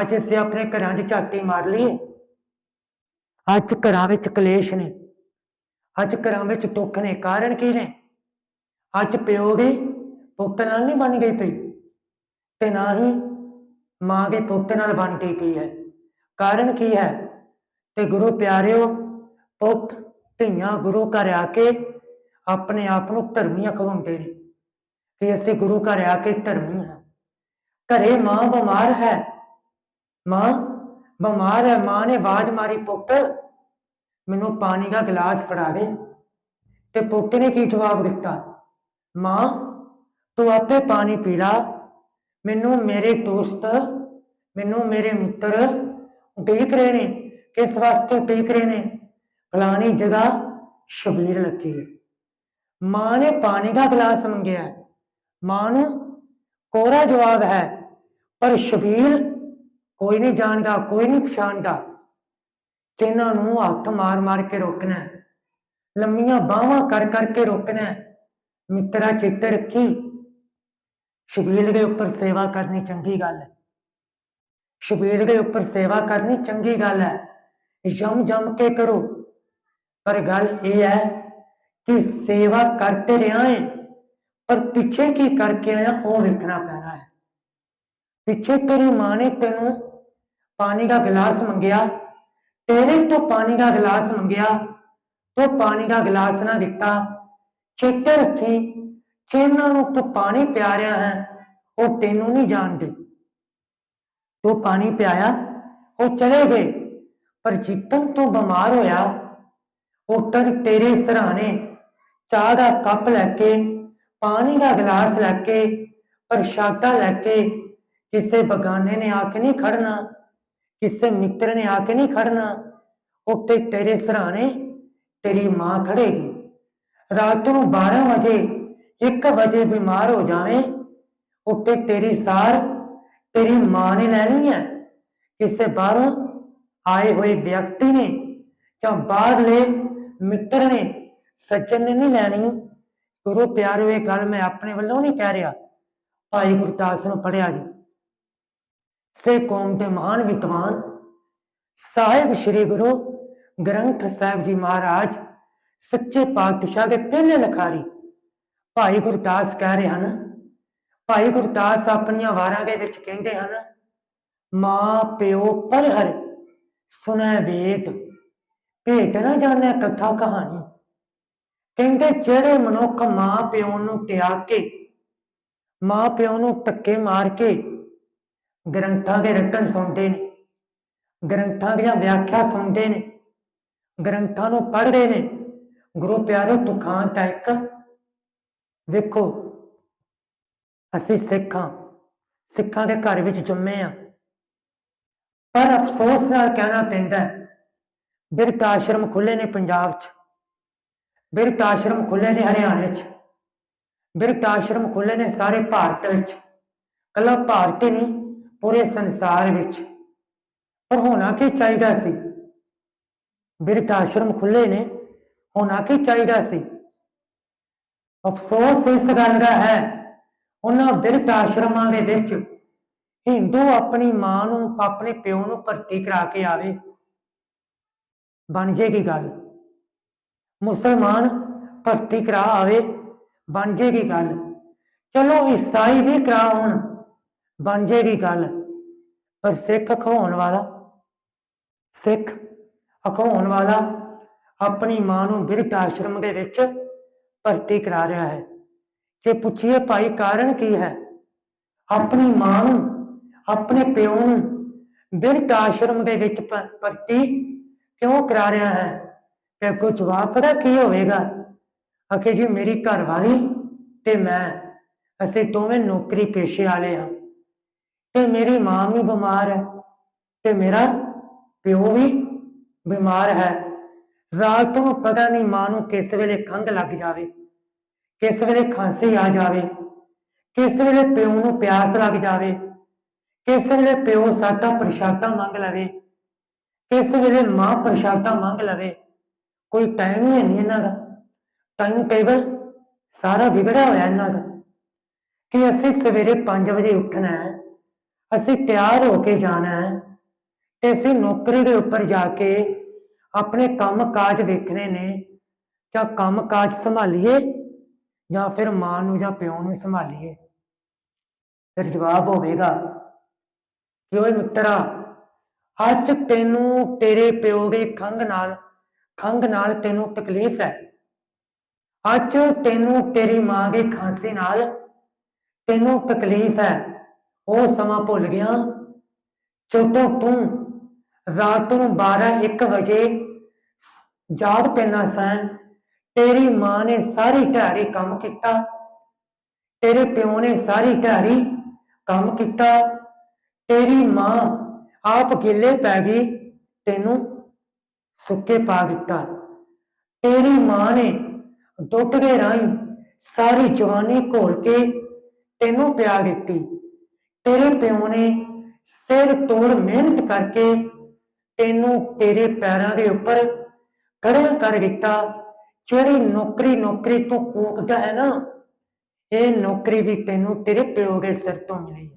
ਅੱਜ ਅਸੀਂ ਆਪਣੇ ਘਰਾਂ 'ਚ ਝਾਤੀ ਮਾਰ ਲਈਏ। ਅੱਜ ਘਰਾਂ ਵਿੱਚ ਕਲੇਸ਼ ਨੇ। ਅੱਜ ਘਰਾਂ ਵਿੱਚ ਦੁੱਖ ਨੇ। ਕਾਰਨ ਕੀ ਨੇ? ਅੱਜ ਪਿਓ ਦੀ ਪੁੱਤ ਨਾਲ ਨਹੀਂ ਬਣ ਗਈ ਪਈ ਤੇ ਨਾ ਹੀ ਮਾਂ ਦੇ ਪੁੱਤ ਨਾਲ ਬਣ ਗਈ ਪਈ ਹੈ। ਕਾਰਨ ਕੀ ਹੈ? ਤੇ ਗੁਰੂ ਪਿਆਰਿਓ, ਪੁੱਤ, ਧੀਆਂ, ਗੁਰੂ ਘਰ ਆ ਕੇ ਆਪਣੇ ਆਪ ਨੂੰ ਧਰਮੀਆਂ ਅਖਵਾਉਂਦੇ ਨੇ। ਕਿ ਅਸੀਂ ਗੁਰੂ ਘਰ ਆ ਕੇ ਧਰਮੀ ਹਾਂ। ਘਰੇ ਮਾਂ ਬਿਮਾਰ ਹੈ। ਮਾਂ, ਬਿਮਾਰ ਹੈ, ਮਾਂ ਨੇ ਆਵਾਜ਼ ਮਾਰੀ, ਪੁੱਤ, ਮੈਨੂੰ ਪਾਣੀ ਦਾ ਗਲਾਸ ਫੜਾ ਦੇ। ਤੇ ਪੁੱਤ ਨੇ ਕੀ ਜਵਾਬ ਦਿੱਤਾ? ਮਾਂ, ਤੂੰ ਆਪੇ ਪਾਣੀ ਪੀ ਲਾ। ਮੈਨੂੰ ਮੇਰੇ ਦੋਸਤ, ਮੈਨੂੰ ਮੇਰੇ ਮਿੱਤਰ ਉਡੀਕ ਰਹੇ ਨੇ, ਕਿਸ ਵਾਸਤੇ ਉਡੀਕ ਰਹੇ ਨੇ? ਫਲਾਣੀ ਜਗ੍ਹਾ ਸ਼ਬੀਰ ਲੱਗੀ ਹੈ। ਮਾਂ ਨੇ ਪਾਣੀ ਦਾ ਗਲਾਸ ਮੰਗਿਆ। ਮਾਂ ਨੂੰ ਕੋਰਾ ਜਵਾਬ ਹੈ, ਪਰ ਸ਼ਬੀਰ ਕੋਈ ਨਹੀਂ ਜਾਣਦਾ, ਕੋਈ ਨਹੀਂ ਪਛਾਣਦਾ ਤੇ ਇਹਨਾਂ ਨੂੰ ਹੱਥ ਮਾਰ ਮਾਰ ਕੇ ਰੋਕਣਾ ਲੰਮੀਆਂ ਬਾਹਾਂ ਕਰ ਕਰਕੇ ਰੋਕਣਾ ਹੈ। ਮਿੱਤਰਾ ਚਿੱਤ ਰੱਖੀ। ਸ਼ਬੀਰ ਦੇ ਉੱਪਰ ਸੇਵਾ ਕਰਨੀ ਚੰਗੀ ਗੱਲ ਹੈ। ਸ਼ਬੀਰ ਦੇ ਉੱਪਰ ਸੇਵਾ ਕਰਨੀ ਚੰਗੀ ਗੱਲ ਹੈ। ਜਮ ਜਮ ਕੇ ਕਰੋ। ਪਰ ਗੱਲ ਇਹ ਹੈ ਕਿ ਸੇਵਾ ਕਰਤੇ ਰਿਹਾ ਹੈ ਪਰ ਪਿੱਛੇ ਕੀ ਕਰਕੇ ਆਇਆ, ਉਹ ਵੇਖਣਾ ਪੈਣਾ ਹੈ। ਪਿੱਛੇ ਤੇਰੀ ਮਾਂ ਨੇ ਤੈਨੂੰ ਪਾਣੀ ਦਾ ਗਲਾਸ ਮੰਗਿਆ, ਤੇਰੇ ਤੋਂ ਪਾਣੀ ਦਾ ਗਲਾਸ ਮੰਗਿਆ, ਤੂੰ ਪਾਣੀ ਦਾ ਗਲਾਸ ਨਾ ਦਿੱਤਾ। ਚੇਤੇ ਰੱਖੀ, ਜਿਨ੍ਹਾਂ ਨੂੰ ਤੂੰ ਪਾਣੀ ਪਿਆ ਰਿਹਾ ਹੈ, ਉਹ ਤੈਨੂੰ ਨਹੀਂ ਜਾਣਦੇ। ਤੂੰ ਪਾਣੀ ਪਿਆਇਆ, ਉਹ ਚਲੇ ਗਏ, ਪਰ ਜਿੱਤਨ ਤੂੰ ਬਿਮਾਰ ਹੋਇਆ, ਉਹ ਤਰ ਤੇਰੇ ਸਰਾਣੇ ਚਾਹ ਦਾ ਕੱਪ ਲੈ ਕੇ, ਪਾਣੀ ਦਾ ਗਲਾਸ ਲੈ ਕੇ, ਪ੍ਰਸ਼ਾਦਾ ਲੈ ਕੇ ਕਿਸੇ ਬਗਾਨੇ ਨੇ ਆ ਕੇ ਨਹੀਂ ਖੜਨਾ, ਕਿਸੇ ਮਿੱਤਰ ਨੇ ਆ ਕੇ ਨਹੀਂ ਖੜਨਾ ਉੱਤੇ ਤੇਰੇ ਸਰਾਣੇ ਤੇਰੀ ਮਾਂ ਖੜੇਗੀ। ਰਾਤ ਨੂੰ 12 ਵਜੇ 1 ਵਜੇ ਬਿਮਾਰ ਹੋ ਜਾਵੇਂ ਉੱਤੇ ਤੇਰੀ ਸਾਰ ਤੇਰੀ ਮਾਂ ਨੇ ਲੈਣੀ ਹੈ। ਕਿਸੇ ਬਾਹਰੋਂ ਆਏ ਹੋਏ ਵਿਅਕਤੀ ਨੇ ਜਾਂ ਬਾਹਰਲੇ ਮਿੱਤਰ ਨੇ ਸੱਜਣ ਨੇ ਨਹੀਂ ਲੈਣੀ। ਗੁਰੂ ਪਿਆਰੋ, ਇਹ ਗੱਲ ਮੈਂ ਆਪਣੇ ਵੱਲੋਂ ਨਹੀਂ ਕਹਿ ਰਿਹਾ। ਭਾਈ ਗੁਰਦਾਸ ਨੂੰ ਪੜਿਆ ਜੀ। ਸੇ ਕੌਮ ਦੇ ਮਹਾਨ ਵਿਦਵਾਨ ਸਾਹਿਬ ਸ੍ਰੀ ਗੁਰੂ ਗ੍ਰੰਥ ਸਾਹਿਬ ਜੀ ਮਹਾਰਾਜ, ਸੱਚੇ ਪਾਤਸ਼ਾਹ ਦੇ ਪਹਿਲੇ ਲਖਾਰੀ ਭਾਈ ਗੁਰਦਾਸ ਕਹਿ ਰਹੇ ਹਨ। ਭਾਈ ਗੁਰਦਾਸ ਆਪਣੀਆਂ ਵਾਰਾਂ ਦੇ ਵਿੱਚ ਕਹਿੰਦੇ ਹਨ, ਮਾਂ, ਪਿਓ ਪਰ ਹਰ ਸੁਨੈ ਵੇਦ, ਭੇਟ ਨਾ ਜਾਣੈ ਕਥਾ ਕਹਾਣੀ। ਕਹਿੰਦੇ, ਜਿਹੜੇ ਮਨੁੱਖ ਮਾਂ ਪਿਓ ਨੂੰ ਤਿਆਗ ਕੇ ਮਾਂ ਪਿਓ ਨੂੰ ਧੱਕੇ ਮਾਰ ਕੇ ਗ੍ਰੰਥਾਂ ਦੇ ਰਟਨ ਸੁਣਦੇ ਨੇ, ਗ੍ਰੰਥਾਂ ਦੀਆਂ ਵਿਆਖਿਆ ਸੁਣਦੇ ਨੇ, ਗ੍ਰੰਥਾਂ ਨੂੰ ਪੜ੍ਹਦੇ ਨੇ। ਗੁਰੂ ਪਿਆਰੋ ਤੁਖਾਂਤ ਤਾਂ ਇੱਕ। ਵੇਖੋ, ਅਸੀਂ ਸਿੱਖਾਂ ਸਿੱਖਾਂ ਦੇ ਘਰ ਵਿੱਚ ਜੰਮੇ ਆ। ਪਰ ਅਫਸੋਸ ਨਾਲ ਕਹਿਣਾ ਪੈਂਦਾ ਬਿਰਤ ਆਸ਼ਰਮ ਖੁੱਲੇ ਨੇ ਪੰਜਾਬ 'ਚ ਬਿਰਤ ਆਸ਼ਰਮ ਖੁੱਲੇ ਨੇ ਹਰਿਆਣੇ 'ਚ, ਬਿਰਧ ਆਸ਼ਰਮ ਖੁੱਲੇ ਨੇ ਸਾਰੇ ਭਾਰਤ ਵਿੱਚ। ਕੱਲਾ ਭਾਰਤ ਹੀ ਨਹੀਂ ਪੂਰੇ ਸੰਸਾਰ ਵਿੱਚ। ਪਰ ਹੋਣਾ ਕੀ ਚਾਹੀਦਾ ਸੀ। ਬਿਰਧ ਆਸ਼ਰਮ ਖੁੱਲੇ ਨੇ, ਹੋਣਾ ਕੀ ਚਾਹੀਦਾ ਸੀ। ਅਫਸੋਸ ਇਸ ਗੱਲ ਦਾ ਹੈ, ਉਹਨਾਂ ਬਿਰਧ ਆਸ਼ਰਮਾਂ ਦੇ ਵਿੱਚ ਹਿੰਦੂ ਆਪਣੀ ਮਾਂ ਨੂੰ ਆਪਣੇ ਪਿਓ ਨੂੰ ਭਰਤੀ ਕਰਾ ਕੇ ਆਵੇ। ਬਣ ਜੇਗੀ ਗੱਲ। ਮੁਸਲਮਾਨ ਭਰਤੀ ਕਰਾ ਆਵੇ, ਬਣ ਜੇਗੀ ਗੱਲ। ਚਲੋ ਈਸਾਈ ਵੀ ਕਰਾ ਹੋਣ ਬਣ ਜੇਗੀ ਗੱਲ। ਪਰ ਸਿੱਖ ਖਵਾਉਣ ਵਾਲਾ, ਸਿੱਖ ਅਖਵਾਉਣ ਵਾਲਾ ਆਪਣੀ ਮਾਂ ਨੂੰ ਬਿਰਧ ਆਸ਼ਰਮ ਦੇ ਵਿੱਚ ਭਰਤੀ ਕਰਾ ਰਿਹਾ ਹੈ। ਜੇ ਪੁੱਛੀਏ ਭਾਈ ਕਾਰਨ ਕੀ ਹੈ? ਆਪਣੀ ਮਾਂ ਨੂੰ, ਆਪਣੇ ਪਿਓ ਨੂੰ ਬਿਰਧ ਆਸ਼ਰਮ ਦੇ ਵਿੱਚ ਭਰਤੀ ਕਿਉਂ ਕਰਾ ਰਿਹਾ ਹੈ? ਤੇ ਕੋ ਜਵਾਬ ਪਤਾ ਕੀ ਹੋਵੇਗਾ? ਅਕੇ ਜੀ, ਮੇਰੀ ਘਰਵਾਲੀ ਤੇ ਮੈਂ, ਅਸੀਂ ਦੋਵੇਂ ਨੌਕਰੀ ਪੇਸ਼ੇ ਵਾਲੇ ਹਾਂ। ਤੇ ਮੇਰੀ ਮਾਂ ਵੀ ਬਿਮਾਰ ਹੈ ਤੇ ਮੇਰਾ ਪਿਓ ਵੀ ਬਿਮਾਰ ਹੈ। ਰਾਤ ਨੂੰ ਪਤਾ ਨਹੀਂ ਮਾਂ ਨੂੰ ਕਿਸ ਵੇਲੇ ਖੰਘ ਲੱਗ ਜਾਵੇ, ਕਿਸ ਵੇਲੇ ਖਾਂਸੀ ਆ ਜਾਵੇ, ਕਿਸ ਵੇਲੇ ਪਿਓ ਨੂੰ ਪਿਆਸ ਲੱਗ ਜਾਵੇ, ਕਿਸ ਵੇਲੇ ਪਿਓ ਸਾਡਾ ਪ੍ਰਸ਼ਾਦਾ ਮੰਗ ਲਵੇ, ਕਿਸ ਵੇਲੇ ਮਾਂ ਪ੍ਰਸ਼ਾਦਾ ਮੰਗ ਲਵੇ, ਕੋਈ ਟਾਈਮ ਹੀ ਨਹੀਂ ਇਹਨਾਂ ਦਾ। ਟਾਈਮ ਟੇਬਲ ਸਾਰਾ ਵਿਗੜਿਆ ਹੋਇਆ ਇਹਨਾਂ ਦਾ। ਕਿ ਅਸੀਂ ਸਵੇਰੇ 5 ਵਜੇ ਉੱਠਣਾ ਹੈ ਅਸੀਂ ਤਿਆਰ ਹੋ ਕੇ ਜਾਣਾ ਹੈ ਤੇ ਅਸੀਂ ਨੌਕਰੀ ਦੇ ਉੱਪਰ ਜਾ ਕੇ ਆਪਣੇ ਕੰਮ ਕਾਜ ਵੇਖਣੇ ਨੇ ਜਾਂ ਕੰਮ ਕਾਜ ਸੰਭਾਲੀਏ ਜਾਂ ਫਿਰ ਮਾਂ ਨੂੰ ਜਾਂ ਪਿਓ ਨੂੰ ਸੰਭਾਲੀਏ। ਫਿਰ ਜਵਾਬ ਹੋਵੇਗਾ ਕਿ ਓਏ ਮਿੱਤਰਾ, ਅੱਜ ਤੈਨੂੰ ਤੇਰੇ ਪਿਓ ਦੇ ਖੰਗ ਨਾਲ ਖੰਗ ਨਾਲ ਤੈਨੂੰ ਤਕਲੀਫ ਹੈ। ਅੱਜ ਤੈਨੂੰ ਤੇਰੀ ਮਾਂ ਦੀ ਖਾਂਸੀ ਨਾਲ ਤੈਨੂੰ ਤਕਲੀਫ ਹੈ। ਉਹ ਸਮਾਂ ਭੁੱਲ ਗਿਆ। ਜਦੋਂ ਤੂੰ ਰਾਤ ਨੂੰ 12 1 ਵਜੇ ਜਾਗ ਪੈਣਾ ਸੈਂ, ਤੇਰੀ ਮਾਂ ਨੇ ਸਾਰੀ ਦਿਹਾੜੀ ਕੰਮ ਕੀਤਾ। ਤੇਰੇ ਪਿਓ ਨੇ ਸਾਰੀ ਦਿਹਾੜੀ ਕੰਮ ਕੀਤਾ। ਤੇਰੀ ਮਾਂ ਆਪ ਗਿੱਲੇ ਪੈ ਗਈ, ਤੈਨੂੰ ਸੁੱਕੇ ਪਾ ਦਿੱਤਾ। ਤੇਰੀ ਮਾਂ ਨੇ ਦੁੱਧ ਦੇ ਰਾਹੀਂ ਸਾਰੀ ਜਵਾਨੀ ਘੋਲ ਕੇ ਤੈਨੂੰ ਪਿਆ ਦਿੱਤੀ। ਤੇਰੇ ਪਿਓ ਨੇ ਸਿਰ ਤੋੜ ਮਿਹਨਤ ਕਰਕੇ ਤੈਨੂੰ ਤੇਰੇ ਪੈਰਾਂ ਦੇ ਉੱਪਰ ਖੜਿਆ ਕਰ ਦਿੱਤਾ। ਜਿਹੜੀ ਨੌਕਰੀ ਨੌਕਰੀ ਤੋਂ ਕੂਕਦਾ ਹੈ ਨਾ, ਇਹ ਨੌਕਰੀ ਵੀ ਤੈਨੂੰ ਤੇਰੇ ਪਿਓ ਦੇ ਸਿਰ ਤੋਂ ਮਿਲੀ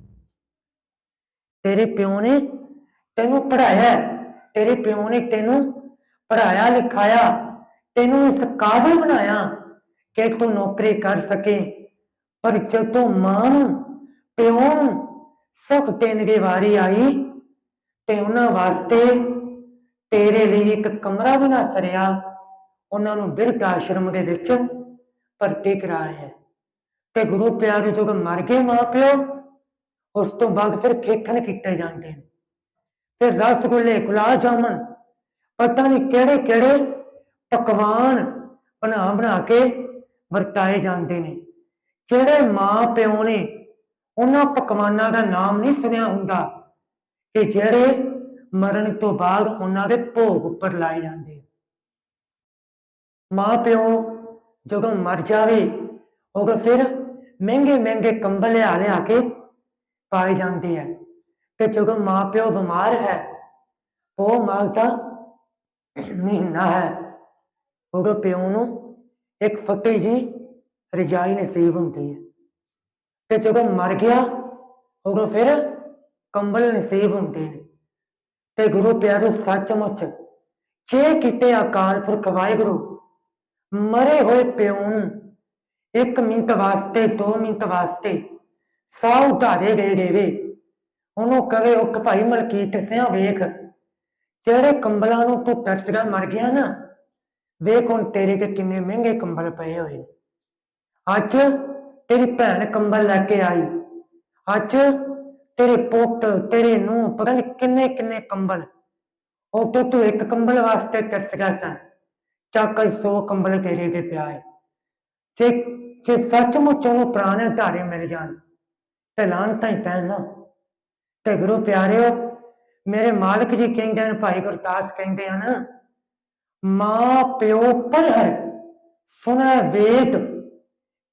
ਤੇਰੇ ਪਿਓ ਨੇ ਤੈਨੂੰ ਪੜਾਇਆ ਤੇਰੇ ਪਿਓ ਨੇ ਤੈਨੂੰ ਪੜਾਇਆ ਲਿਖਾਇਆ, ਤੈਨੂੰ ਇਸ ਕਾਬਿਲ ਬਣਾਇਆ ਕਿ ਤੂੰ ਨੌਕਰੀ ਕਰ ਸਕੇ। ਪਰ ਜਦੋਂ ਮਾਂ ਨੂੰ, ਪਿਓ ਨੂੰ ਸੁੱਖ ਦੇਣ ਦੀ ਵਾਰੀ ਆਈ ਤੇ ਉਹਨਾਂ ਵਾਸਤੇ ਤੇਰੇ ਲਈ ਇੱਕ ਕਮਰਾ ਵੀ ਨਾ ਸਰਿਆ। ਉਹਨਾਂ ਨੂੰ ਬਿਰਧ ਆਸ਼ਰਮ ਦੇ ਵਿੱਚ ਭਰਤੀ ਕਰਾਇਆ। ਹੈ ਤੇ ਗੁਰੂ ਪਿਆਰੇ ਜਦੋਂ ਮਰ ਗਏ ਮਾਂ ਉਸ ਤੋਂ ਬਾਅਦ ਫਿਰ ਖੇਖਣ ਕੀਤੇ ਜਾਂਦੇ ਨੇ। ਫਿਰ ਰਸਗੁੱਲੇ, ਗੁਲਾਬ ਜਾਮਨ ਪਤਾ ਨਹੀਂ ਕਿਹੜੇ ਕਿਹੜੇ ਪਕਵਾਨ ਬਣਾ ਬਣਾ ਕੇ ਵਰਤਾਏ ਜਾਂਦੇ ਨੇ। ਜਿਹੜੇ ਮਾਂ ਪਿਓ ਨੇ ਉਹਨਾਂ ਪਕਵਾਨਾਂ ਦਾ ਨਾਮ ਨਹੀਂ ਸੁਣਿਆ ਹੁੰਦਾ ਕਿ ਜਿਹੜੇ ਮਰਨ ਤੋਂ ਬਾਅਦ ਉਹਨਾਂ ਦੇ ਭੋਗ ਉੱਪਰ ਲਾਏ ਜਾਂਦੇ। ਮਾਂ ਪਿਓ ਜਦੋਂ ਮਰ ਜਾਵੇ, ਉਹ ਫਿਰ ਮਹਿੰਗੇ ਮਹਿੰਗੇ ਕੰਬਲ ਲਿਆ ਲਿਆ ਕੇ ਪਾਏ ਜਾਂਦੇ ਆ। ਤੇ ਜਦੋਂ ਮਾਂ ਪਿਓ ਬਿਮਾਰ ਹੈ, ਉਹ ਮਾਗਦਾ ਮਹੀਨਾ ਹੈ। ਉਹਦੇ ਪਿਓ ਨੂੰ ਇੱਕ ਫੱਟੀ ਜੀ ਰਜਾਈ ਨਸੀਬ ਹੁੰਦੀ ਹੈ। ਤੇ ਜਦੋਂ ਮਰ ਗਿਆ, ਉਦੋਂ ਫਿਰ ਕੰਬਲ ਨਸੀਬ ਹੁੰਦੇ ਨੇ। ਤੇ ਗੁਰੂ ਪਿਆਰੇ ਸੱਚਮੁੱਚ ਜੇ ਕਿਤੇ ਅਕਾਲ ਪੁਰਖ ਵਾਹਿਗੁਰੂ, ਮਰੇ ਹੋਏ ਪਿਓ ਨੂੰ ਇੱਕ ਮਿੰਟ ਵਾਸਤੇ 2 ਮਿੰਟ ਵਾਸਤੇ ਸਾਹ ਉਧਾਰੇ ਦੇ ਦੇਵੇ ਉਹਨੂੰ ਕਵੇ ਉਹ ਭਾਈ ਮਲਕੀਤ ਸਿਆ ਵੇਖ। ਜਿਹੜੇ ਕੰਬਲਾਂ ਨੂੰ ਤੂੰ ਤਰਸਗਾ ਮਰ ਗਿਆ ਨਾ, ਵੇਖ ਹੁਣ ਤੇਰੇ ਤੇ ਕਿੰਨੇ ਮਹਿੰਗੇ ਕੰਬਲ ਪਏ ਹੋਏ ਨੇ। ਅੱਜ ਤੇਰੀ ਭੈਣ ਕੰਬਲ ਲੈ ਕੇ ਆਈ। ਅੱਜ ਤੇਰੇ ਪੁੱਤ, ਤੇਰੇ ਨੂੰ ਪਤਾ ਨਹੀਂ ਕਿੰਨੇ ਕਿੰਨੇ ਕੰਬਲ। ਉਹ ਤੋਂ, ਤੂੰ ਇੱਕ ਕੰਬਲ ਵਾਸਤੇ ਤਰਸ ਗਿਆ ਸਾਂ। ਚੱਕ 100 ਕੰਬਲ ਤੇਰੇ ਤੇ ਪਿਆ ਹੈ ਜੇ ਜੇ ਸੱਚਮੁੱਚ ਉਹਨੂੰ ਪੁਰਾਣੇ ਧਾਰੇ ਮਿਲ ਜਾਣ, ਤੇ ਲਾਂਤਾਂ ਹੀ ਪੈਣ। ਨਾ ਤੇ ਗੁਰੂ ਪਿਆਰਿਓ, ਮੇਰੇ ਮਾਲਕ ਜੀ ਕਹਿੰਦੇ ਨੇ ਭਾਈ ਗੁਰਦਾਸ ਕਹਿੰਦੇ ਹਨ ਮਾਂ ਪਿਓ ਪਰ ਹੈ ਸੁਣਾ ਵੇਦ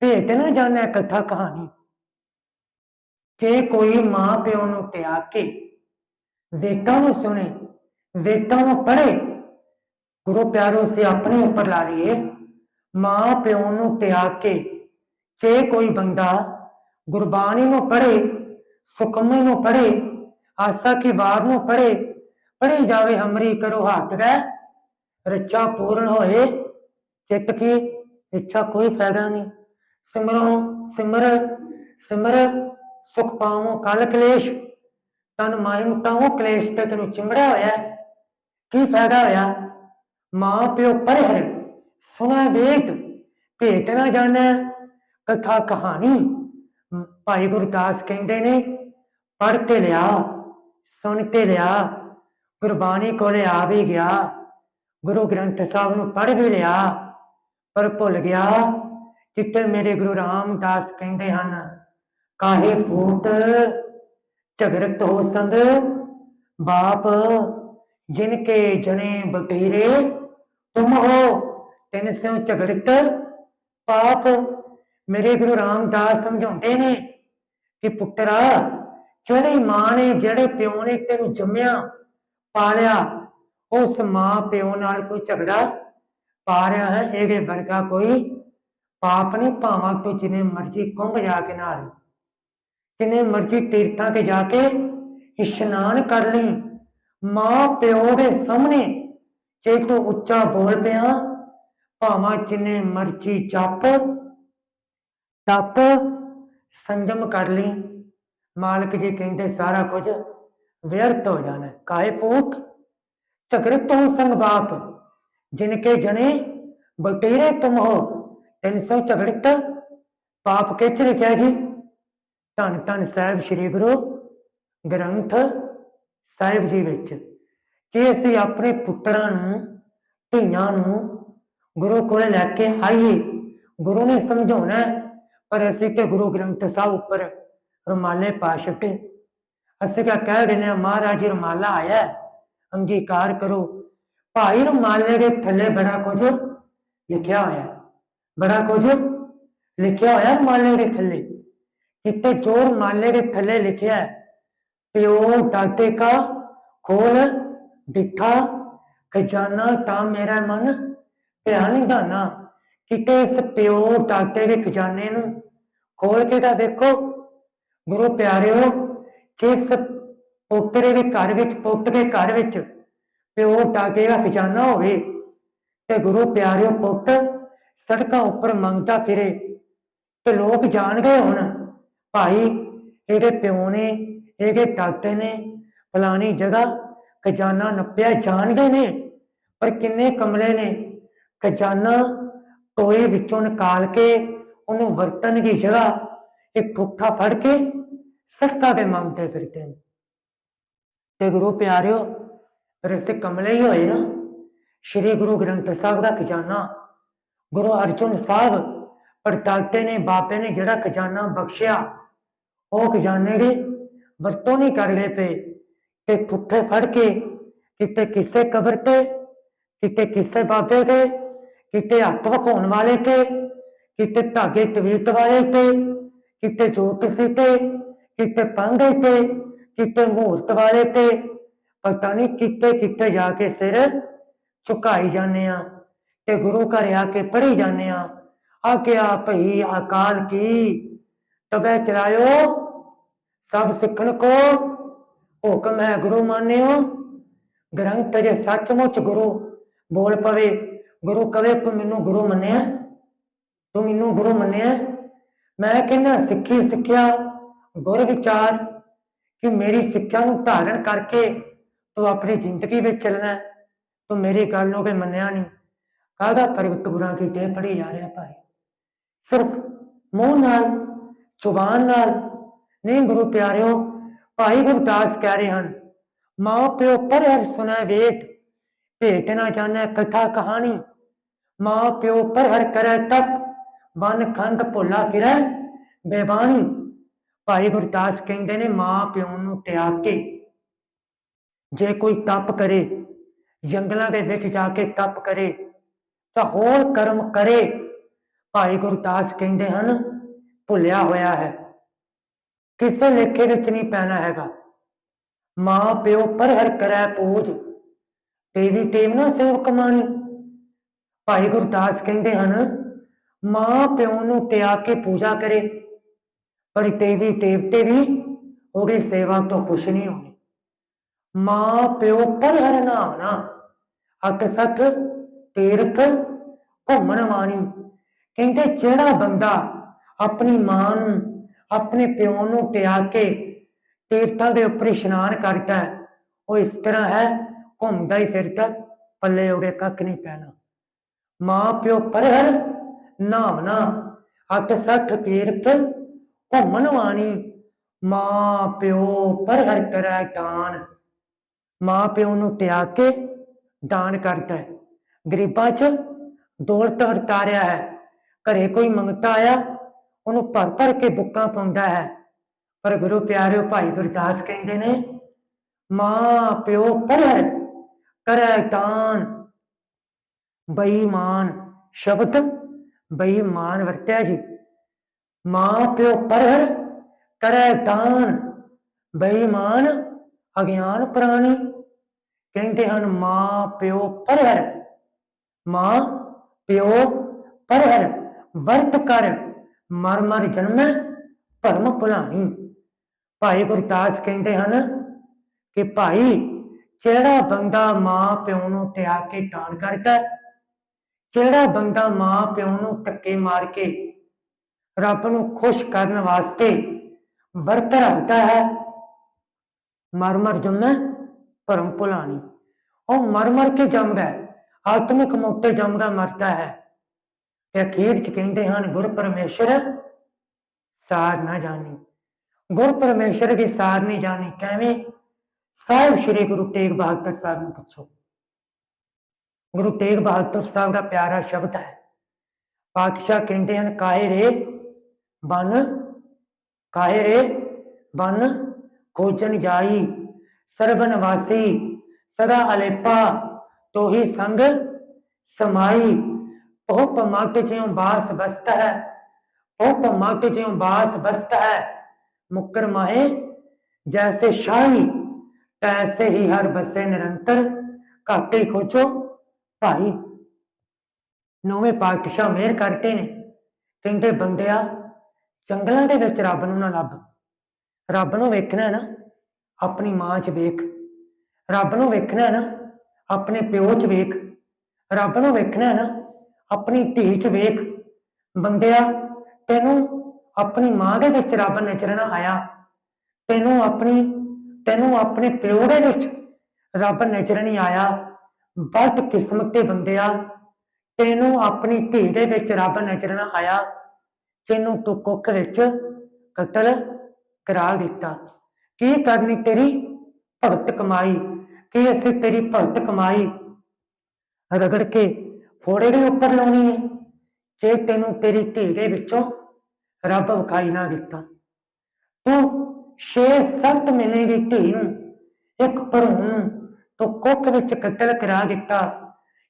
ਭੇਟ ਨਾ ਜਾਣੈ ਕਥਾ ਕਹਾਣੀ। ਜੇ ਕੋਈ ਮਾਂ ਪਿਓ ਨੂੰ ਤਿਆਗ ਕੇ ਵੇਦਾਂ ਨੂੰ ਸੁਣੇ ਵੇਦਾਂ ਨੂੰ ਪੜ੍ਹੇ, ਗੁਰੂ ਪਿਆਰੋ ਸੇ ਆਪਣੇ ਉੱਪਰ ਲਾ ਲਈਏ, ਮਾਂ ਪਿਓ ਨੂੰ ਤਿਆਗ ਕੇ ਜੇ ਕੋਈ ਬੰਦਾ ਗੁਰਬਾਣੀ ਨੂੰ ਪੜ੍ਹੇ ਸੁਖਮਨੀ ਨੂੰ ਪੜ੍ਹੇ, ਆਸਾ ਕੀ ਵਾਰ ਨੂੰ ਪੜ੍ਹੇ, ਪੜ੍ਹੀ ਜਾਵੇ ਹਮਰੀ ਕਰੋ ਹੱਥ ਗੈ ਰੱਚਾ ਪੂਰਨ ਹੋਏ, ਚਿੱਤ ਕੀ ਇੱਛਾ ਕੋਈ ਫਾਇਦਾ ਨਹੀਂ। ਸਿਮਰੋ, ਸਿਮਰ ਸਿਮਰ, ਸੁਖ ਪਾਵੋ ਕਲ ਕਲੇਸ਼, ਤਨ ਮਾਇ ਮੁਟਾਵੋ ਕਲੇਸ਼ ਤੇ ਤੈਨੂੰ ਚਿੰਬੜਿਆ ਹੋਇਆ ਕੀ ਫਾਇਦਾ ਹੋਇਆ? ਮਾਂ ਪਿਓ ਪਰੇ ਹਰੇ ਸੁਣਾ ਵੇਦ ਭੇਟ ਨਾ ਜਾਣੈ, ਕਥਾ ਕਹਾਣੀ ਭਾਈ ਗੁਰਦਾਸ ਕਹਿੰਦੇ ਨੇ, ਪੜ੍ਹ ਕੇ ਲਿਆ, ਸੁਣ ਕੇ ਲਿਆ, ਗੁਰਬਾਣੀ ਕੋਲੇ ਆ ਵੀ ਗਿਆ, ਗੁਰੂ ਗ੍ਰੰਥ ਸਾਹਿਬ ਨੂੰ ਪੜ੍ਹ ਵੀ ਲਿਆ, ਪਰ ਭੁੱਲ ਗਿਆ ਜਿੱਥੇ ਮੇਰੇ ਗੁਰੂ ਰਾਮਦਾਸ ਕਹਿੰਦੇ ਹਨ, ਕਾਹੇ ਭੂਤ ਝਗਰਤ ਹੋ ਸੰਗ, ਬਾਪ ਜਿਨ ਕੇ ਜਨੇ ਬਤੀਰੇ, ਤੁਮ ਹੋ ਤਿਨ ਸਿਉ ਝਗੜਤ। ਪਾਪ ਮੇਰੇ ਗੁਰੂ ਰਾਮਦਾਸ ਸਮਝਾਉਂਦੇ ਨੇ ਕਿ ਪੁੱਤਰਾ, ਜਿਹੜੀ ਮਾਂ ਨੇ, ਜਿਹੜੇ ਪਿਓ ਨੇ ਤੈਨੂੰ ਜੰਮਿਆ, ਪਾਲਿਆ, ਉਸ ਮਾਂ ਪਿਓ ਨਾਲ ਕੋਈ ਝਗੜਾ ਪਾ ਰਿਹਾ ਹੈ, ਇਹਦੇ ਵਰਗਾ ਕੋਈ ਪਾਪ ਨਹੀਂ ਭਾਵਾਂ ਤੂੰ ਜਿੰਨੇ ਮਰਜ਼ੀ ਕੁੰਭ ਜਾ ਕੇ ਨਹਾ ਲਈ ਜਿੰਨੇ ਮਰਜ਼ੀ ਤੀਰਥਾਂ ਤੇ ਜਾ ਕੇ ਇਸ਼ਨਾਨ ਕਰ ਲਈ। ਮਾਂ ਪਿਓ ਦੇ ਸਾਹਮਣੇ ਜੇ ਤੂੰ ਉੱਚਾ ਬੋਲ ਪਿਆ, ਭਾਵਾਂ ਜਿੰਨੇ ਮਰਜ਼ੀ ਜਪ, ਤਪ ਸੰਜਮ ਕਰ ਲਈ। ਮਾਲਕ ਜੀ ਕਹਿੰਦੇ ਸਾਰਾ ਕੁਝ ਵਿਅਰਥ ਹੋ ਜਾਣਾ, ਕਾਹੇ ਪੂਤ ਝਗੜ ਤੋਂ ਸੰਗ ਬਾਪ ਜਿਨਕੇ ਜਣੇ ਬਟੇਰੇ ਤੁਮ ਹੋ ਤਿੰਨ ਸੌ ਝਗੜਤ ਪਾਪ ਕਿਚ ਜੀ ਧੰਨ ਧੰਨ ਸਾਹਿਬ ਸ੍ਰੀ ਗੁਰੂ ਗ੍ਰੰਥ ਸਾਹਿਬ ਜੀ ਵਿੱਚ, ਕਿ ਅਸੀਂ ਆਪਣੇ ਪੁੱਤਰਾਂ ਨੂੰ, ਧੀਆਂ ਨੂੰ ਗੁਰੂ ਕੋਲ ਲੈ ਕੇ ਆਈਏ। ਗੁਰੂ ਨੇ ਸਮਝਾਉਣਾ ਪਰ ਅਸੀਂ ਕਿ ਗੁਰੂ ਗ੍ਰੰਥ ਸਾਹਿਬ ਉੱਪਰ ਰੁਮਾਲੇ ਪਾ ਛੱਡੇ। ਅਸੀਂ ਕਿਆ ਕਹਿ ਦਿੰਦੇ ਹਾਂ, ਮਹਾਰਾਜ ਰੁਮਾਲਾ ਆਇਆ ਅੰਗੀਕਾਰ ਕਰੋ। ਭਾਈ ਰੁਮਾਲੇ ਦੇ ਥੱਲੇ ਬੜਾ ਕੁਝ ਲਿਖਿਆ ਹੋਇਆ ਬੜਾ ਕੁਝ ਲਿਖਿਆ ਹੋਇਆ ਹੈ ਦੇ ਥੱਲੇ। ਕਿਤੇ ਜੋ ਰੁਮਾਲੇ ਦੇ ਥੱਲੇ ਲਿਖਿਆ ਪਿਓ ਦਾਤੇ ਕਾ, ਖੋਲ ਦਿੱਠਾ ਖਜ਼ਾਨਾ ਤਾਂ ਮੇਰਾ ਮਨ ਧਿਆਨ ਧਾਨਾ ਕਿਤੇ ਇਸ ਪਿਓ ਦਾਤੇ ਦੇ ਖਜ਼ਾਨੇ ਨੂੰ ਖੋਲ ਕੇ ਤਾਂ ਦੇਖੋ, ਗੁਰੂ ਪਿਆਰਿਓ ਜਿਸ ਪੋਤਰੇ ਦੇ ਘਰ ਵਿੱਚ, ਪੁੱਤ ਦੇ ਘਰ ਵਿੱਚ ਪਿਓ ਦਾਤੇ ਦਾ ਖਜ਼ਾਨਾ ਹੋਵੇ, ਤੇ ਗੁਰੂ ਪਿਆਰਿਓ ਪੁੱਤ ਸੜਕਾਂ ਉੱਪਰ ਮੰਗਦਾ ਫਿਰੇ ਤੇ ਲੋਕ ਜਾਣ ਗਏ ਹੁਣ, ਭਾਈ, ਇਹਦੇ ਪਿਓ ਨੇ, ਇਹਦੇ ਦਾਤੇ ਨੇ, ਫਲਾਣੀ ਜਗ੍ਹਾ ਖਜ਼ਾਨਾ ਨੱਪਿਆ ਜਾਣਦੇ ਨੇ, ਪਰ ਕਿੰਨੇ ਕਮਲੇ ਨੇ, ਖਜ਼ਾਨਾ ਟੋਏ ਵਿੱਚੋਂ ਨਿਕਾਲ ਕੇ ਉਹਨੂੰ ਵਰਤਣ ਦੀ ਜਗ੍ਹਾ ਇੱਕ ਠੁੱਠਾ ਫੜ ਕੇ ਸੜਕਾਂ ਤੇ ਮੰਗਦੇ ਫਿਰਦੇ ਨੇ। ਤੇ ਗੁਰੂ ਪਿਆਰਿਓ, ਫਿਰ ਅਸੀਂ ਕਮਲੇ ਹੀ ਹੋਏ ਨਾ, ਸ਼੍ਰੀ ਗੁਰੂ ਗ੍ਰੰਥ ਸਾਹਿਬ ਦਾ ਖਜ਼ਾਨਾ ਗੁਰੂ ਅਰਜਨ ਸਾਹਿਬ ਪੜਤਾਤੇ ਨੇ ਬਾਪੇ ਨੇ ਜਿਹੜਾ ਖਜ਼ਾਨਾ ਬਖਸ਼ਿਆ, ਉਹ ਖਜ਼ਾਨੇ ਦੀ ਵਰਤੋਂ ਨਹੀਂ ਕਰ ਰਹੇ ਪਏ ਤੇ ਠੁੱਠੇ ਫੜ ਕੇ ਕਿਤੇ ਕਿਸੇ ਕਬਰ ਤੇ, ਕਿਤੇ ਕਿਸੇ ਬਾਬੇ ਤੇ, ਕਿਤੇ ਹੱਥ ਵਿਖਾਉਣ ਵਾਲੇ ਤੇ, ਕਿਤੇ ਧਾਗੇ ਤਵੀਤ ਵਾਲੇ ਤੇ, ਕਿਤੇ ਜੋਤਸੀ ਤੇ, ਕਿਤੇ ਪੰਗੇ ਤੇ, ਕਿਤੇ ਮੂਰਤ ਵਾਲੇ ਤੇ, ਪਤਾ ਨਹੀਂ ਕਿਤੇ ਕਿਤੇ ਜਾ ਕੇ ਸਿਰ ਝੁਕਾਈ ਜਾਂਦੇ ਆ। ਤੇ ਗੁਰੂ ਘਰ ਆ ਕੇ ਪੜ੍ਹੀ ਜਾਂਦੇ ਆ ਆਗਿਆ ਭਈ ਅਕਾਲ ਕੀ? ਤਬੈ ਚਲਾਇਓ ਸਭ ਸਿੱਖਣ ਕੋ ਹੁਕਮ ਹੈ ਗੁਰੂ ਮਾਨਿਓ। ਗ੍ਰੰਥ ਜੇ ਸੱਚਮੁੱਚ ਗੁਰੂ ਬੋਲ ਪਵੇ, ਗੁਰੂ ਕਵੇ, ਤੂੰ ਮੈਨੂੰ ਗੁਰੂ ਮੰਨਿਆ? ਤੂੰ ਮੈਨੂੰ ਗੁਰੂ ਮੰਨਿਆ? ਮੈਂ ਕਹਿੰਦਾ, ਸਿੱਖੀ, ਸਿੱਖਿਆ, ਗੁਰ ਵਿਚਾਰ ਕਿ ਮੇਰੀ ਸਿੱਖਿਆ ਨੂੰ ਧਾਰਨ ਕਰਕੇ ਤੂੰ ਆਪਣੀ ਜ਼ਿੰਦਗੀ ਵਿੱਚ ਚੱਲਣਾ ਤੂੰ ਮੇਰੀ ਗੱਲ ਨੂੰ ਕੋਈ ਮੰਨਿਆ ਨਹੀਂ। ਕਾਹਦਾ ਪ੍ਰਗਟ ਗੁਰਾਂ ਕੀ ਤੇ ਪੜੀ ਜਾ ਰਿਹਾ ਭਾਈ? ਸਿਰਫ ਮੂੰਹ ਨਾਲ, ਜ਼ੁਬਾਨ ਨਾਲ ਨਹੀਂ ਗੁਰੂ ਪਿਆਰਿਓ, ਭਾਈ ਗੁਰਦਾਸ ਕਹਿ ਰਹੇ ਹਨ, ਮਾਂ ਪਿਓ ਪੜ੍ਹਿਆ ਸੁਣੈ ਵੇਦ ਭੇਟ ਨਾ ਜਾਣੈ ਕਥਾ ਕਹਾਣੀ, ਮਾਂ ਪਿਓ ਪੜ੍ਹਰ ਕਰੈ ਤਪ, ਬਨ ਖੰਡ ਭੁੱਲਾ ਫਿਰੈ ਬੇਬਾਣੀ। ਭਾਈ ਗੁਰਦਾਸ ਕਹਿੰਦੇ ਨੇ ਮਾਂ ਪਿਓ ਨੂੰ ਤਿਆਗ ਕੇ ਜੇ ਕੋਈ ਤਪ ਕਰੇ, ਜੰਗਲਾਂ ਦੇ ਵਿੱਚ ਜਾ ਕੇ ਤਪ ਕਰੇ ਤਾਂ ਹੋਰ ਕਰਮ ਕਰੇ। ਭਾਈ ਗੁਰਦਾਸ ਕਹਿੰਦੇ ਹਨ, ਭੁੱਲਿਆ ਹੋਇਆ ਹੈ। ਕਿਸੇ ਲੇਖੇ ਵਿੱਚ ਨਹੀਂ ਪੈਣਾ ਹੈਗਾ। ਮਾਂ ਪਿਓ ਪਰ ਹਰ ਕਰੈ ਪੂਜ ਦੇਵੀ ਦੇਵ ਨਾ ਸੇਵਕ ਮਾਣੀ ਭਾਈ ਗੁਰਦਾਸ ਕਹਿੰਦੇ ਹਨ, ਮਾਂ ਪਿਓ ਨੂੰ ਤਿਆਗ ਕੇ ਪੂਜਾ ਕਰੇ, ਪਰ ਤੇਰੀ ਦੇਵਤੇ ਵੀ ਉਹਦੀ ਸੇਵਾ ਤੋਂ ਖੁਸ਼ ਨਹੀਂ ਹੋਣੀ। ਮਾਂ ਪਿਓ ਪਰ ਹਰ ਨਾਮ ਨਾ ਅਕ ਤੀਰਥ ਘੁੰਮਣ ਵਾਣੀ ਕਹਿੰਦੇ ਜਿਹੜਾ ਬੰਦਾ ਆਪਣੀ ਮਾਂ ਨੂੰ, ਆਪਣੇ ਪਿਓ ਨੂੰ ਤਿਆਗ ਕੇ ਤੀਰਥਾਂ ਦੇ ਉੱਪਰ ਇਸ਼ਨਾਨ ਕਰਦਾ ਹੈ, ਉਹ ਇਸ ਤਰ੍ਹਾਂ ਹੈ, ਘੁੰਮਦਾ ਹੀ ਫਿਰਦਾ ਪੱਲੇ ਉਹਦੇ ਕੱਖ ਨਹੀਂ ਪੈਣਾ। ਮਾਂ ਪਿਓ ਪਰਹਰ ਨਾਮ ਨਾ ਅਤ ਸਠ ਤੀਰਥ ਘੁੰਮਣ ਵਾਣੀ ਮਾਂ ਪਿਓ ਪਰਹਰ ਕਰੈ ਦਾਨ। ਮਾਂ ਪਿਓ ਨੂੰ ਤਿਆਗ ਕੇ ਦਾਨ ਕਰਦਾ ਹੈ। ਗਰੀਬਾਂ 'ਚ ਦੌਲਤ ਵਰਤਾਰਿਆ ਹੈ। ਘਰੇ ਕੋਈ ਮੰਗਤਾ ਆਇਆ, ਉਹਨੂੰ ਭਰ ਭਰ ਕੇ ਬੁੱਕਾਂ ਪਾਉਂਦਾ ਹੈ। ਪਰ ਗੁਰੂ ਪਿਆਰਿਓ ਭਾਈ ਗੁਰਦਾਸ ਕਹਿੰਦੇ ਨੇ, ਮਾਂ ਪਿਓ ਪਰਹਰ ਕਰੈ ਦਾਨ। ਬੇਈਮਾਨ ਸ਼ਬਦ, ਬੇਈਮਾਨ ਵਰਤਿਆ ਜੀ। ਮਾਂ ਪਿਓ ਪਰਹਰ ਕਰੈ ਦਾਨ। ਬੇਈਮਾਨ ਅਗਿਆਨ ਪ੍ਰਾਣੀ ਕਹਿੰਦੇ ਹਨ, ਮਾਂ ਪਿਓ ਪਰਹਰ ਮਾਂ, ਪਿਓ, ਪਰਹਰ, ਵਰਤ ਕਰ, ਮਰ ਮਰ ਜਨਮ ਭਰਮ ਭੁਲਾਣੀ। ਭਾਈ ਗੁਰਦਾਸ ਕਹਿੰਦੇ ਹਨ ਕਿ ਭਾਈ, ਜਿਹੜਾ ਬੰਦਾ ਮਾਂ, ਪਿਓ ਨੂੰ ਤਿਆਗ ਕੇ ਦਾਨ ਕਰਦਾ ਜਿਹੜਾ ਬੰਦਾ ਮਾਂ, ਪਿਓ ਨੂੰ ਧੱਕੇ ਮਾਰ ਕੇ ਰੱਬ ਨੂੰ ਖੁਸ਼ ਕਰਨ ਵਾਸਤੇ ਵਰਤ ਰੱਖਦਾ ਹੈ ਮਰਮਰ ਮਰ ਜੰਮੈ ਪਰਮ ਭੁਲਾਣੀ। ਉਹ ਮਰ ਮਰ ਕੇ ਜੰਮਦਾ ਹੈ। ਆਤਮਿਕ ਮੋਟੇ ਜੰਮਦਾ ਮਰਦਾ ਹੈ। ਤੇ ਅਖੀਰ ਚ ਕਹਿੰਦੇ ਹਨ, ਗੁਰ ਪਰਮੇਸ਼ਰ ਸਾਰ ਨਾ ਜਾਣੀ। ਗੁਰ ਪਰਮੇਸ਼ਰ ਦੀ ਸਾਰ ਨਹੀਂ ਜਾਣੀ, ਕਿਵੇਂ? ਸਾਹਿਬ ਸ੍ਰੀ ਗੁਰੂ ਤੇਗ ਬਹਾਦਰ ਸਾਹਿਬ ਨੂੰ ਪੁੱਛੋ। ਗੁਰੂ ਤੇਗ ਬਹਾਦਰ ਸਾਹਿਬ ਦਾ ਪਿਆਰਾ ਸ਼ਬਦ ਹੈ। ਪਾਤਸ਼ਾਹ ਕਹਿੰਦੇ ਹਨ, ਕਾਹੇ ਰੇ ਬਨ, ਕਾਹੇ ਰੇ ਬਨ, ਖੋਜਨ ਜਾਈ ਸਰਬਨ ਵਾਸੀ ਸਦਾ ਅਲੇਪਾ ਤੋਹੀ ਸੰਗ ਸਮਾਈ। ਉਹ ਪਮਟ ਜਿਉ ਬਾਸ ਬਸਤ ਹੈ, ਉਹ ਪਮਟ ਜਿਉ ਬਾਸ ਬਸਤ ਹੈ। ਮੁਕਰ ਮਾਹੇ, ਜੈਸੇ ਸ਼ਾਹੀ, ਤੈਸੇ ਹੀ ਹਰ ਬਸੇ ਨਿਰੰਤਰ। ਘਾਟੇ ਖੋਜੋ ਭਾਈ। ਨੌਵੇਂ ਪਾਤਸ਼ਾਹ ਮਿਹਰ ਕਰਕੇ ਨੇ। ਕਹਿੰਦੇ, ਬੰਦਿਆ, ਜੰਗਲਾਂ ਦੇ ਵਿੱਚ ਰੱਬ ਨੂੰ ਨਾ ਲੱਭ। ਰੱਬ ਨੂੰ ਵੇਖਣਾ ਨਾ, ਆਪਣੀ ਮਾਂ 'ਚ ਵੇਖ। ਰੱਬ ਨੂੰ ਵੇਖਣਾ ਨਾ ਆਪਣੇ ਪਿਓ 'ਚ ਵੇਖ, ਰੱਬ ਨੂੰ ਵੇਖਣਾ ਹੈ ਨਾ, ਆਪਣੀ ਧੀ 'ਚ ਵੇਖ। ਬੰਦਿਆ, ਤੈਨੂੰ ਆਪਣੀ ਮਾਂ ਦੇ ਵਿੱਚ ਰੱਬ ਨਜ਼ਰ ਆਇਆ। ਤੈਨੂੰ ਆਪਣੀ, ਤੈਨੂੰ ਆਪਣੇ ਪਿਓ ਦੇ ਵਿੱਚ ਰੱਬ ਨਜ਼ਰ ਨਹੀਂ ਆਇਆ। ਬਦ ਕਿਸਮਤ ਦੇ ਬੰਦਿਆ, ਤੈਨੂੰ ਆਪਣੀ ਧੀ ਦੇ ਵਿੱਚ ਰੱਬ ਨਜ਼ਰ ਆਇਆ। ਤੈਨੂੰ ਤੂੰ ਕੁੱਖ ਵਿੱਚ ਕਤਲ ਕਰਾ ਦਿੱਤਾ। ਕੀ ਕਰਨੀ ਤੇਰੀ? ਭਗਤ ਕਮਾਈ। ਕੀ ਅਸੀਂ ਤੇਰੀ ਭਗਤ ਕਮਾਈ ਰਗੜ ਕੇ ਫੋੜੇ ਦੇ ਉੱਪਰ ਲਾਉਣੀ ਹੈ। ਜੇ ਤੈਨੂੰ ਤੇਰੀ ਧੀ ਦੇ ਵਿੱਚੋਂ ਰੱਬ ਵਿਖਾਈ ਨਾ ਦਿੱਤਾ, ਤੂੰ ਛੇ ਸੱਤ ਮਿਲੇਗੀ ਧੀ ਨੂੰ ਇੱਕ ਭਰੂਣ ਨੂੰ ਤੂੰ ਕੁੱਖ ਵਿੱਚ ਕਤਲ ਕਰਾ ਦਿੱਤਾ,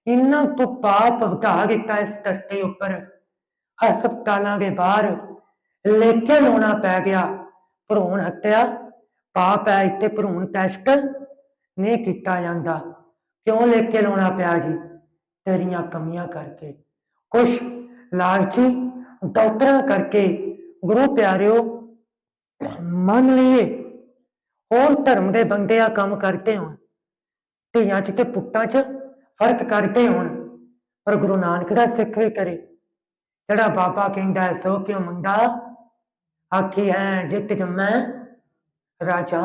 ਇੰਨਾ ਤੂੰ ਪਾਪ ਵਧਾ ਦਿੱਤਾ ਇਸ ਧਰਤੀ ਉੱਪਰ। ਹਸਪਤਾਲਾਂ ਦੇ ਬਾਹਰ ਲੇਕੇ ਲਾਉਣਾ ਪੈ ਗਿਆ, ਭਰੂਣ ਹੱਤਿਆ, ਪਾਪ ਹੈ ਇੱਥੇ ਭਰੂਣ ਟੈਸਟ ਨਹੀਂ ਕੀਤਾ ਜਾਂਦਾ। ਕਿਉਂ ਲੈ ਕੇ ਲਾਉਣਾ ਪਿਆ ਜੀ? ਤੇਰੀਆਂ ਕਮੀਆਂ ਕਰਕੇ। ਕੁਛ ਲਾਲਚੀ ਡਾਕਟਰਾਂ ਕਰਕੇ। ਗੁਰੂ ਪਿਆਰਿਓ, ਮੰਨ ਲਈਏ। ਹੋਰ ਧਰਮ ਦੇ ਬੰਦੇ ਆ ਕੰਮ ਕਰਦੇ ਹੋਣ ਧੀਆਂ ਚ ਤੇ ਪੁੱਤਾਂ ਚ ਫ਼ਰਕ ਕਰਦੇ ਹੋਣ ਪਰ ਗੁਰੂ ਨਾਨਕ ਦਾ ਸਿੱਖ ਵੀ ਕਰੇ। ਜਿਹੜਾ ਬਾਬਾ ਕਹਿੰਦਾ, ਸੋ ਕਿਉਂ ਮੰਗਾ ਆਖੀ ਹੈ ਜਿੱਤ ਜਮੈ, ਰਾਜਾ